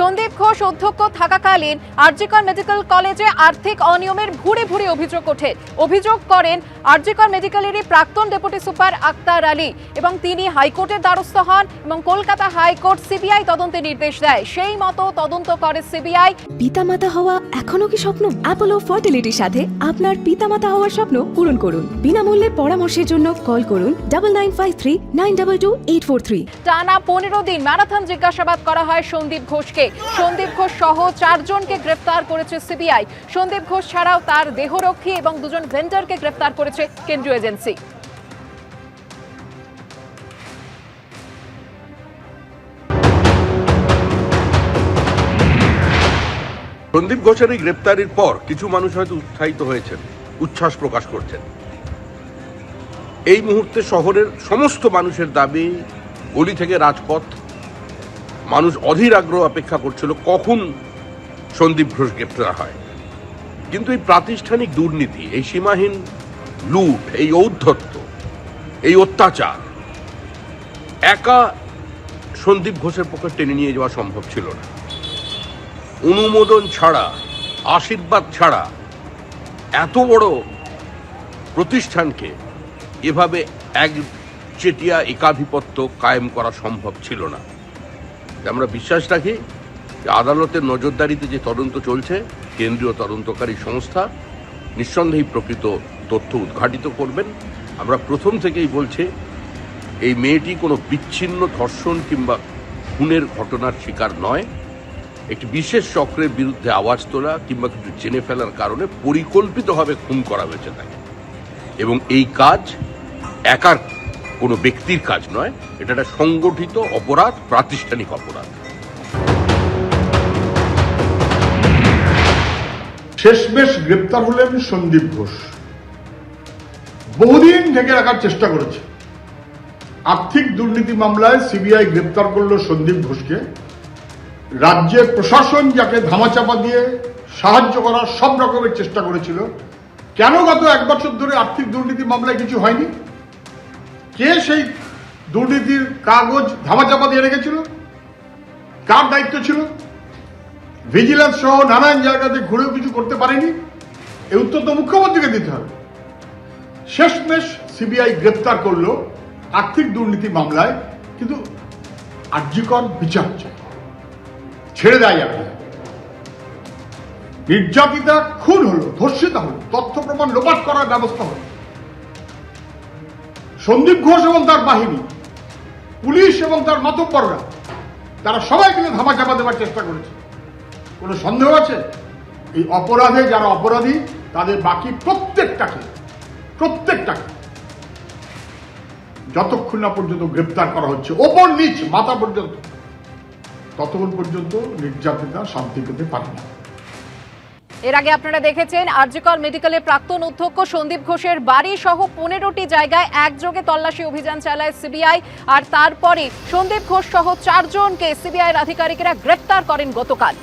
সন্দীপ ঘোষ অধ্যক্ষ থাকাকালীন আরজিকর মেডিকেল কলেজে আর্থিক অনিয়মের ভুরে ভুরে অভিযোগ ওঠে। অভিযোগ করেন আরজিকর মেডিকেলেরই প্রাক্তন ডেপুটি সুপার আক্তার আলী এবং তিনি হাইকোর্টের দ্বারস্থ হন এবং কলকাতা হাইকোর্ট সিবিআই তদন্তে নির্দেশ দেয়। সেই মতো তদন্ত করে সিবিআই। পিতামাতা হওয়া এখনও কি স্বপ্ন? অ্যাপোলো ফার্টিলিটির সাথে আপনার পিতামাতা হওয়ার স্বপ্ন পূরণ করুন। বিনামূল্যে পরামর্শের জন্য কল করুন double nine five three nine double two eight four three টানা পনেরো দিন ম্যারাথন জিজ্ঞাসাবাদ করা হয় সন্দীপ ঘোষকে। সন্দীপ ঘোষ সহ চারজনকে গ্রেফতার করেছে সিবিআই। সন্দীপ ঘোষ ছাড়াও তার দেহরক্ষী এবং দুজন ভেন্ডারকে গ্রেফতার করেছে কেন্দ্রীয় এজেন্সি। সন্দীপ ঘোষের এই গ্রেপ্তারির পর কিছু মানুষ হয়তো উৎসাহিত হয়েছেন, উচ্ছ্বাস প্রকাশ করছেন। এই মুহূর্তে শহরের সমস্ত মানুষের দাবি, গলি থেকে রাজপথ মানুষ অধীর আগ্রহ অপেক্ষা করছিল কখন সন্দীপ ঘোষ গ্রেপ্তার হয়। কিন্তু এই প্রাতিষ্ঠানিক দুর্নীতি, এই সীমাহীন লুট, এই ঔদ্ধত্য, এই অত্যাচার, একা সন্দীপ ঘোষের পক্ষে টেনে নিয়ে যাওয়া সম্ভব ছিল না। অনুমোদন ছাড়া, আশীর্বাদ ছাড়া এত বড় প্রতিষ্ঠানকে এভাবে এক চেটিয়া একাধিপত্য কায়েম করা সম্ভব ছিল না। আমরা বিশ্বাস রাখি আদালতের নজরদারিতে যে তদন্ত চলছে, কেন্দ্রীয় তদন্তকারী সংস্থা নিঃসন্দেহে প্রকৃত তথ্য উদ্ঘাটিত করবেন। আমরা প্রথম থেকেই বলছি, এই মেয়েটি কোনো বিচ্ছিন্ন ধর্ষণ কিংবা খুনের ঘটনার শিকার নয়। একটি বিশেষ চক্রের বিরুদ্ধে আওয়াজ তোলা কিংবা কিছু জেনে ফেলার কারণে পরিকল্পিতভাবে খুন করা হয়েছে তাকে। এবং এই কাজ একার কোনো ব্যক্তির কাজ নয়, এটা একটা সংগঠিত অপরাধ, প্রাতিষ্ঠানিক অপরাধ। শেষমেশ গ্রেপ্তার হলেন সন্দীপ ঘোষ। বহুদিন ঢেকে রাখার চেষ্টা করেছে। আর্থিক দুর্নীতি মামলায় সিবিআই গ্রেপ্তার করল সন্দীপ ঘোষকে। রাজ্যের প্রশাসন যাকে ধামাচাপা দিয়ে সাহায্য করার সব রকমের চেষ্টা করেছিল। কেন গত এক বছর ধরে আর্থিক দুর্নীতি মামলায় কিছু হয়নি? কে সেই দুর্নীতির কাগজ ধামাচাপা দিয়ে রেখেছিল? কার দায়িত্ব ছিল? ভিজিলেন্স সহ নানান জায়গাতে ঘুরেও কিছু করতে পারেনি? এই উত্তর তো মুখ্যমন্ত্রীকে দিতে হবে। শেষমেশ সিবিআই গ্রেপ্তার করল আর্থিক দুর্নীতি মামলায়, কিন্তু আর্যিকর বিচার ছেড়ে দেয় আপনি নির্যাতিতা খুন হলো, ধর্ষিতা হলো, তথ্য প্রমাণ লোপাট করার ব্যবস্থা হলো। সন্দীপ ঘোষ এবং তার বাহিনী, পুলিশ এবং তার মাতব্বররা, তারা সবাই মিলে ধামাচাপা দেওয়ার চেষ্টা করেছে। কোনো সন্দেহ আছে? এই অপরাধে যারা অপরাধী, তাদের বাকি প্রত্যেকটাকে প্রত্যেকটাকে যতক্ষণ না পর্যন্ত গ্রেপ্তার করা হচ্ছে, ওপর নিচ, মাথা পর্যন্ত, ততক্ষণ পর্যন্ত নির্যাতিতা শান্তি পেতে পারে না। এর আগে আপনারা দেখেছেন আরজিকর মেডিকেলের প্রাক্তন অধ্যক্ষ সন্দীপ ঘোষের বাড়ি সহ পনেরোটি জায়গায় একযোগে তল্লাশি অভিযান চালায় সিবিআই। আর তারপরে সন্দীপ ঘোষ সহ চারজনকে সিবিআইয়ের আধিকারিকেরা গ্রেপ্তার করেন গতকাল।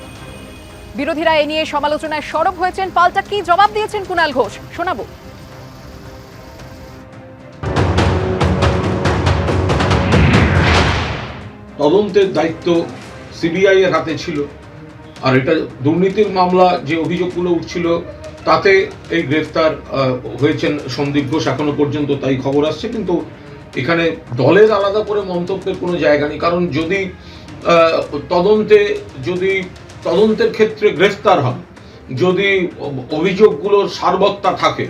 বিরোধীরা এ নিয়ে সমালোচনায় সরব হয়েছেন। পাল্টা কি জবাব দিয়েছেন কুণাল ঘোষ? শোনাবো। তদন্তের দায়িত্ব সিবিআই এর হাতে ছিল। আর এটা দুর্নীতির মামলা যে অভিযোগগুলো উঠছিল, তাতে এই গ্রেফতার হয়েছেন সন্দীপ ঘোষ। এখনও পর্যন্ত তাই খবর আসছে, কিন্তু এখানে দলের আলাদা করে মন্তব্যের কোনো জায়গা নেই। কারণ যদি তদন্তে, যদি তদন্তের ক্ষেত্রে গ্রেফতার হন, যদি অভিযোগগুলোর সারবত্তা থাকে,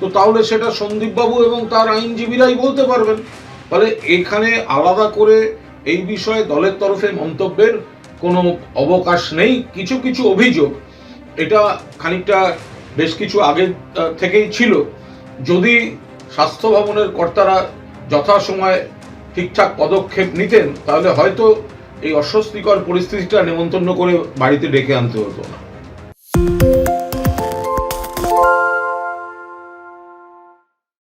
তো তাহলে সেটা সন্দীপবাবু এবং তার আইনজীবীরাই বলতে পারবেন। ফলে এখানে আলাদা করে এই বিষয়ে দলের তরফে মন্তব্যের কোনো অবকাশ নেই, কিছু কিছু অভিযোগ। এটা খানিকটা বেশ কিছু আগে থেকেই ছিল। যদি স্বাস্থ্য ভবনের কর্তারা যথাসময়ে ঠিকঠাক পদক্ষেপ নিতেন, তাহলে হয়তো এই অস্বস্তিকর পরিস্থিতিটা নেমন্তন্ন করে বাড়িতে ডেকে আনতে হতো না।